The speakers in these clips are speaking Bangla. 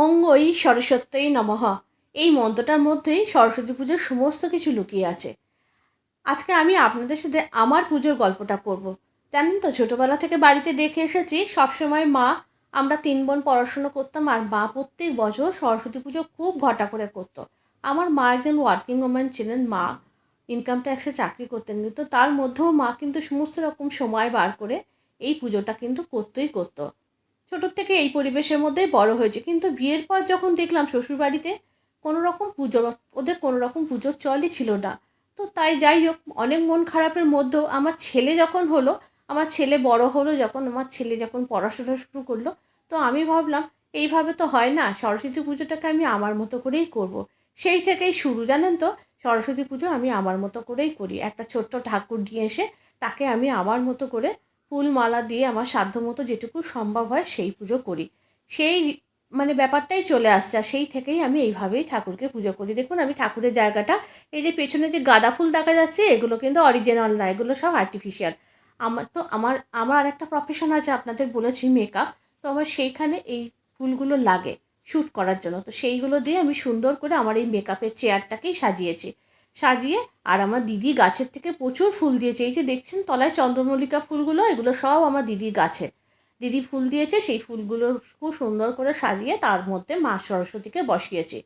ওং ওই সরস্বত্যই নমঃ। এই মন্ত্রটার মধ্যেই সরস্বতী পুজোর সমস্ত কিছু লুকিয়ে আছে। আজকে আমি আপনাদের সাথে আমার পুজোর গল্পটা করব। জানেন তো, ছোটোবেলা থেকে বাড়িতে দেখে এসেছি, সবসময় মা, আমরা তিন বোন পড়াশুনো করতাম আর মা প্রত্যেক বছর সরস্বতী পুজো খুব ঘটা করে করতো। আমার মা একজন ওয়ার্কিং ওম্যান ছিলেন, মা ইনকাম ট্যাক্সে চাকরি করতেন কিন্তু তার মধ্যেও মা কিন্তু সমস্ত রকম সময় বার করে এই পুজোটা কিন্তু করতেই করতো। ছোটোর থেকে এই পরিবেশের মধ্যেই বড় হয়েছে। কিন্তু বিয়ের পর যখন দেখলাম শ্বশুরবাড়িতে কোনো রকম পুজো ওদের কোনো রকম পুজোর চলই ছিল না। তো তাই যাই হোক, অনেক মন খারাপের মধ্যেও আমার ছেলে যখন হলো, আমার ছেলে বড় হলো যখন, আমার ছেলে যখন পড়াশোনা শুরু করল, তো আমি ভাবলাম, এইভাবে তো হয় না, সরস্বতী পুজোটাকে আমি আমার মতো করেই করব। সেই থেকেই শুরু, জানেন তো? সরস্বতী পুজো আমি আমার মতো করেই করি। একটা ছোট্ট ঠাকুর নিয়ে এসে তাকে আমি আমার মতো করে ফুল মালা দিয়ে আমার সাধ্য মতো যেটুকু সম্ভব হয় সেই পুজো করি। সেই মানে ব্যাপারটাই চলে আসছে আর সেই থেকেই আমি এইভাবেই ঠাকুরকে পুজো করি। দেখুন, আমি ঠাকুরের জায়গাটা, এই যে পেছনে যে গাঁদা ফুল দেখা যাচ্ছে, এগুলো কিন্তু অরিজিনাল না, এগুলো সব আর্টিফিশিয়াল আমার তো, আমার আমার আর একটা প্রফেশন আছে, আপনাদের বলেছি মেকআপ তো আমার সেইখানে এই ফুলগুলো লাগে শ্যুট করার জন্য। তো সেইগুলো দিয়ে আমি সুন্দর করে আমার এই মেকআপের চেয়ারটাকেই সাজিয়েছি। সাজিয়ে আর আমার দিদি গাছের থেকে প্রচুর ফুল দিয়েছে। এই যে দেখছেন তলায় চন্দ্রমল্লিকা ফুলগুলো, এগুলো সব আমার দিদি গাছের। দিদি ফুল দিয়েছে, সেই ফুলগুলো খুব সুন্দর করে সাজিয়ে তার মধ্যে মা সরস্বতীকে বসিয়েছে।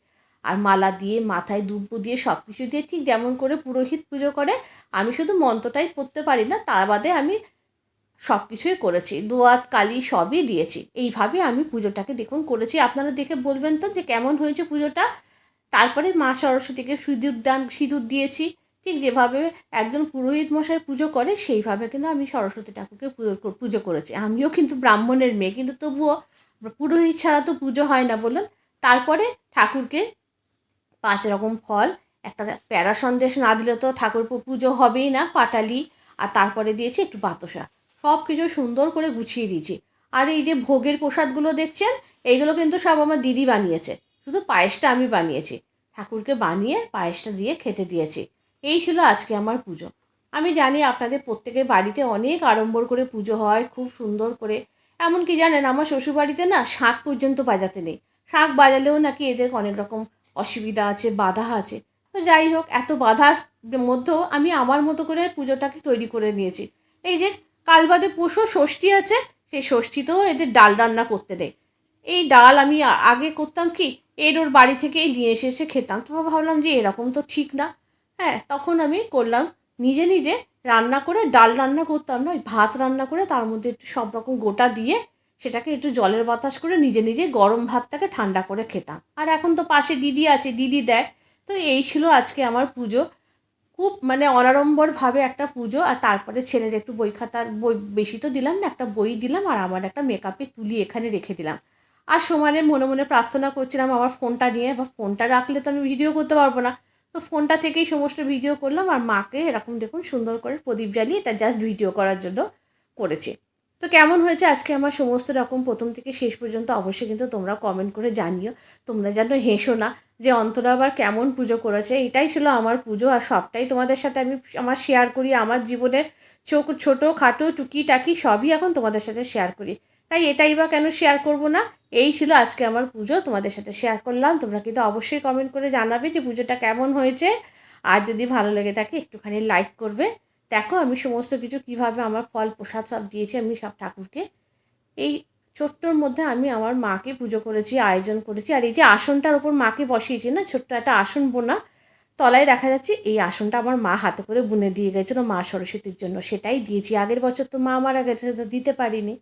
আর মালা দিয়ে, মাথায় দুব্বু দিয়ে সব কিছু দিয়ে ঠিক যেমন করে পুরোহিত পুজো করে, আমি শুধু মন্ত্রটাই পড়তে পারি না তার বাদে আমি সব কিছুই করেছি। দোয়াত, কালি সবই দিয়েছি। এইভাবে আমি পুজোটাকে দেখুন করেছি। আপনারা দেখে বলবেন তো যে কেমন হয়েছে পুজোটা? তারপরে মা সরস্বতীকে সিঁদুর দান, সিঁদুর দিয়েছি। ঠিক যেভাবে একজন পুরোহিত মশাই পুজো করে, সেইভাবে কিন্তু আমি সরস্বতী ঠাকুরকে পুজো পুজো করেছি। আমিও কিন্তু ব্রাহ্মণের মেয়ে, কিন্তু তবুও পুরোহিত ছাড়া তো পুজো হয় না বলুন তারপরে ঠাকুরকে পাঁচ রকম ফল, একটা প্যারা সন্দেশ না দিলে তো ঠাকুর পুজো হবেই না, পাটালি, আর তারপরে দিয়েছি একটু বাতসা। সব কিছু সুন্দর করে গুছিয়ে দিয়েছি। আর এই যে ভোগের প্রসাদগুলো দেখছেন, এইগুলো কিন্তু সব আমার দিদি বানিয়েছে। শুধু পায়েসটা আমি বানিয়েছি। ঠাকুরকে বানিয়ে পায়েসটা দিয়ে খেতে দিয়েছি। এই ছিল আজকে আমার পুজো। আমি জানি আপনাদের প্রত্যেকের বাড়িতে অনেক আড়ম্বর করে পুজো হয়, খুব সুন্দর করে। এমনকি জানেন, আমার শ্বশুরবাড়িতে না শাঁখ পর্যন্ত বাজাতে নেই। শাঁখ বাজালেও নাকি এদের অনেক রকম অসুবিধা আছে, বাধা আছে। তো যাই হোক, এত বাধার মধ্যেও আমি আমার মতো করে পুজোটাকে তৈরি করে নিয়েছি। এই যে কাল বাদে পশু ষষ্ঠী আছে, সেই ষষ্ঠীতেও এদের ডাল রান্না করতে দেয় এই ডাল আমি আগে করতাম কি এর ওর বাড়ি থেকেই নিয়ে এসে এসে খেতাম। তো ভাবলাম যে এরকম তো ঠিক না। হ্যাঁ তখন আমি করলাম, নিজে নিজে রান্না করে ডাল রান্না করতাম না, ওই ভাত রান্না করে তার মধ্যে একটু সব রকম গোটা দিয়ে সেটাকে একটু জলের বাতাস করে নিজে নিজে গরম ভাতটাকে ঠান্ডা করে খেতাম। আর এখন তো পাশে দিদি আছে, দিদি দেয় তো এই ছিল আজকে আমার পুজো। খুব মানে অনাড়ম্বরভাবে একটা পুজো, আর তারপরে ছেলের একটু বই খাতার বই বেশি তো দিলাম না, একটা বই দিলাম আর আমার একটা মেকআপের তুলি এখানে রেখে দিলাম। আর সমানে মনে মনে প্রার্থনা করছিলাম আমার ফোনটা নিয়ে, বা ফোনটা রাখলে তো আমি ভিডিও করতে পারব না। তো ফোনটা থেকেই সমস্ত ভিডিও করলাম আর মাকে এরকম দেখুন সুন্দর করে প্রদীপ জ্বালিয়ে তার জাস্ট ভিডিও করার জন্য করেছে। তো কেমন হয়েছে? আজকে আমার সমস্ত রকম প্রথম থেকে শেষ পর্যন্ত অবশ্যই কিন্তু তোমরা কমেন্ট করে জানিও। তোমরা যেন হেসো না। যে অন্তরা আবার কেমন পুজো করেছে, এটাই ছিল আমার পুজো আর সবটাই তোমাদের সাথে আমি আমার শেয়ার করি, আমার জীবনের চোখ ছোটো, খাটো, টুকি টাকি সবই এখন তোমাদের সাথে শেয়ার করি। তাই এটাই বা কেন শেয়ার করব না, এই ছিল আজকে আমার পুজো, তোমাদের সাথে শেয়ার করলাম, তোমরা কিন্তু অবশ্যই কমেন্ট করে জানাবে যে পুজোটা কেমন হয়েছে। আর যদি ভালো লেগে থাকে একটুখানি লাইক করবে। দেখো আমি সমস্ত কিছু কীভাবে আমার ফল প্রসাদ সব দিয়েছি আমি সব ঠাকুরকে। এই ছোট্টর মধ্যে আমি আমার মাকে পুজো করেছি, আয়োজন করেছি। আর এই যে আসনটার ওপর মাকে বসিয়েছি না, ছোট্ট একটা আসন বোনা, তলায় দেখা যাচ্ছে এই আসনটা আমার মা হাতে করে বুনে দিয়ে গেছিল মা সরস্বতীর জন্য। সেটাই দিয়েছি। আগের বছর তো মা মারা গেছে, তো দিতে পারিনি।